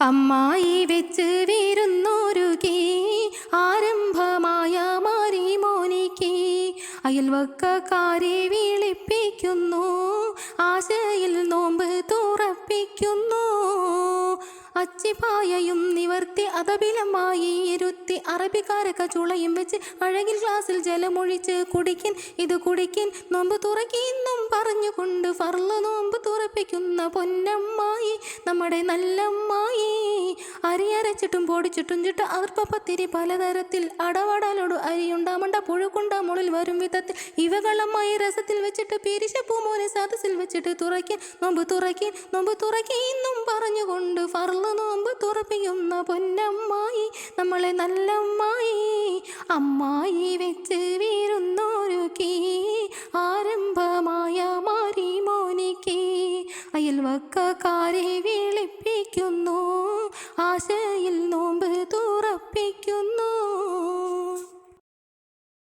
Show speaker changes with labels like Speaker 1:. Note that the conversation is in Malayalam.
Speaker 1: അമ്മായി വെച്ച് വീരുന്നോരുകി ആരംഭമായ മാരിമോനിക്ക് അയൽവക്കക്കാരെ വിളിപ്പിക്കുന്നു ആശയിൽ നോമ്പ് തുറപ്പിക്കുന്നു. അച്ചിപ്പായയും നിവർത്തി അതബിലമായി ഇരുത്തി അറബിക്കാരൊക്കെ ചുളയും വെച്ച് അഴകിൽ ഗ്ലാസ്സിൽ ജലമൊഴിച്ച് കുടിക്കിൻ ഇത് കുടിക്കിൻ. നോമ്പ് തുറക്കിന്നും പറഞ്ഞുകൊണ്ട് ഫർൾ നോമ്പ് തുറപ്പിക്കുന്ന പൊന്നമ്മായി നമ്മുടെ നല്ലമ്മായി. അരിയരച്ചിട്ടും പൊടിച്ചിട്ടും ചിട്ട് അർപ്പപ്പത്തിരി പലതരത്തിൽ അടവടലോട് അരിയുണ്ടാമണ്ട പുഴുക്കുണ്ട മുളിൽ വരും വിധത്തിൽ ഇവകളമ്മായി രസത്തിൽ വെച്ചിട്ട് പിരിശപ്പൂമോനെ സദസ്സിൽ വെച്ചിട്ട് തുറക്കി നോമ്പ് തുറക്കി നോമ്പ് തുറക്കിന്നും പറഞ്ഞുകൊണ്ട് ഫർൾ നോമ്പ് തുറപ്പിക്കുന്ന പൊന്നമ്മായി നമ്മളെ നല്ലമ്മായി. അമ്മായി വെച്ച് അയൽവക്കക്കാരെ വിളിപ്പിക്കുന്നു. ആശയിൽ നോ